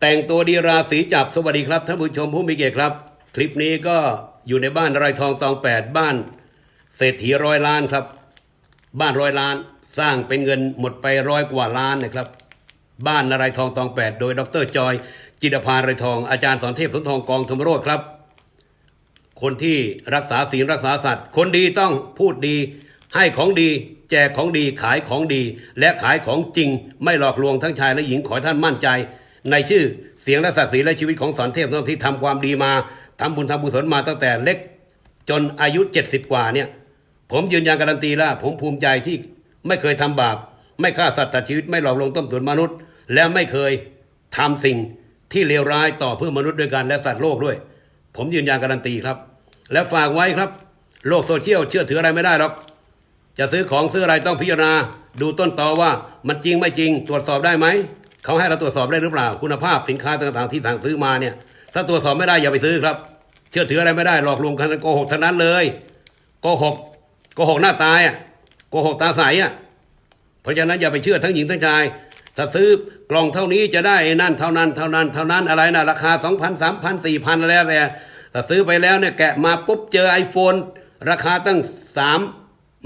แต่งตัวดีราศีจับสวัสดีครับท่านผู้ชมผู้มีเกียรติครับ คลิปนี้ก็อยู่ในบ้านไรทองตองแปดบ้าน เศรษฐีร้อยล้านครับ บ้านร้อยล้านสร้างเป็นเงินหมดไปร้อยกว่าล้านนะครับ บ้านนารายทองตองแปดโดยดรจอย จิตรพานไรทองอาจารย์สอนเทพสุนทองกองธรรมโรธครับ คนที่รักษาศีลรักษาสัตว์ คนดีต้องพูดดี ให้ของดี แจกของดีขายของดี และขายของจริง ไม่หลอกลวงทั้งชายและหญิงขอท่านมั่นใจ ในชื่อเสียงและศักดิ์ศรีและชีวิตของสอนเทพที่ทำความดีมาทำบุญทำบุญสนมาตั้งแต่เล็กจนอายุ 70 กว่าเนี่ย ผมยืนยันการันตีแล้วผมภูมิใจที่ไม่เคยทำบาป ไม่ฆ่าสัตว์ตัดชีวิตไม่หลอกลวงต้มตุ๋นมนุษย์ และไม่เคยทำสิ่งที่เลวร้ายต่อเพื่อนมนุษย์ด้วยกันและสัตว์โลกด้วย ผมยืนยันการันตีครับ และฝากไว้ครับ โลกโซเชียลเชื่อถืออะไรไม่ได้หรอกจะซื้อของซื้ออะไรต้องพิจารณาดูต้นตอว่ามันจริงไม่จริงตรวจสอบได้ไหม เขาให้เราตรวจสอบได้หรือเปล่า คุณภาพสินค้าต่างๆที่สั่งซื้อมาเนี่ย ถ้าตรวจสอบไม่ได้อย่าไปซื้อครับ เชื่อถืออะไรไม่ได้หลอกลวงกันโกหกทั้งนั้นเลยโกหกโกหกหน้าตายอะโกหกตาใสอะเพราะฉะนั้นอย่าไปเชื่อทั้งหญิงทั้งชาย ถ้าซื้อกล่องเท่านี้จะได้นั่นเท่านั้นเท่านั้นเท่านั้นอะไรนะราคาสองพันสามพันสี่พันอะไรแล้วแต่ถ้าซื้อไปแล้วเนี่ยแกะมาปุ๊บเจอไอโฟนราคาตั้งสาม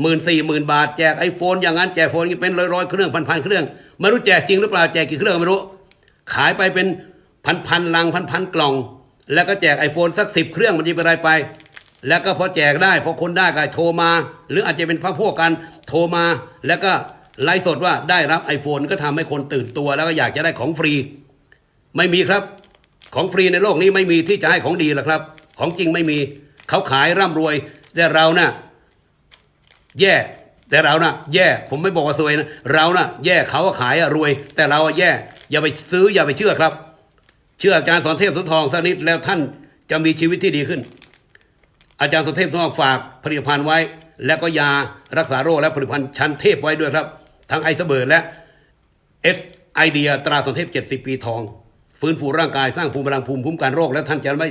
หมื่นสี่หมื่นบาท แจกไอโฟนอย่างนั้นแจกโฟนเป็นร้อยร้อยๆเครื่องพันพันๆเครื่อง ไม่รู้แจกจริงหรือเปล่าแจกกี่เครื่องไม่รู้ ขายไปเป็นพันพันๆลังพันพันๆกล่อง แล้วก็แจกไอโฟนสักสิบเครื่องมันจะเป็นไรไป แล้วก็พอแจกได้พอคนได้ก็โทรมา หรืออาจจะเป็นพระพวกกันโทรมา แล้วก็ไลฟ์สดว่าได้รับ iPhone ก็ทำให้คนตื่นตัว แล้วก็อยากจะได้ของฟรี ไม่มีครับ ของฟรีในโลกนี้ไม่มีที่จะให้ของดีหรอกครับ ของจริงไม่มีเขาขายร่ำรวยแต่เราน่ะแย่ แต่เราน่ะแย่ ผมไม่บอกว่าซวยนะ เราน่ะแย่เขาก็ขายอะรวย แต่เราอะแย่ อย่าไปซื้ออย่าไปเชื่อครับ เชื่ออาจารย์สอนเทพสุนทองสักนิดแล้วท่านจะมีชีวิตที่ดีขึ้น อาจารย์สุเทพสมฝากผลิตภัณฑ์ไว้ แล้วก็ยารักษาโรคและผลิตภัณฑ์ชั้นเทพไว้ด้วยครับ ทั้งไอซ์เบิร์ดและเอสไอเดียตราสุเทพ 70 ปีทอง ฟื้นฟูร่างกายสร้างภูมิพลังภูมิคุ้มกันโรค และท่านจะไม่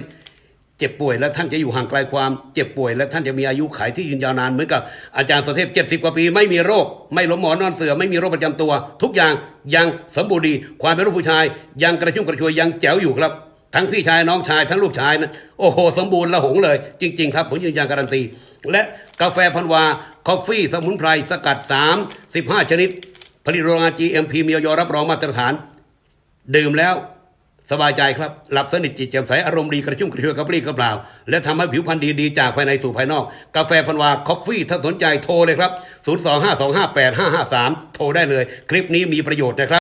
เจ็บป่วยและท่านจะอยู่ห่างไกลความเจ็บป่วย และท่านจะมีอายุขัยที่ยืนยาวนานเหมือนกับอาจารย์สเทพ70กว่าปี ไม่มีโรค ไม่ล้มหมอนนอนเสือไม่มีโรคประจำตัว ทุกอย่างยังสมบูรณ์ดี ความเป็นลูกผู้ชาย ยังกระชุ่มกระชวยยังแจ๋วอยู่ครับ ทั้งพี่ชายน้องชายทั้งลูกชายนะโอ้โห สมบูรณ์ละหงเลย จริง ๆ ครับผมยืนยันการันตี และกาแฟพันวาคอฟฟี่สมุนไพรสกัด3 15ชนิด ผลิตโรงงาน GMP มีออยรับรองมาตรฐาน ดื่มแล้ว สบายใจครับ หลับสนิทจิตแจ่มใสอารมณ์ดีกระชุ่มกระชวยกระปรี้กระเปล่า และทำให้ผิวพรรณดีดีจากภายในสู่ภายนอก กาแฟพันวาคอฟฟี่ถ้าสนใจโทรเลยครับ 025258553 โทรได้เลย คลิปนี้มีประโยชน์นะครับ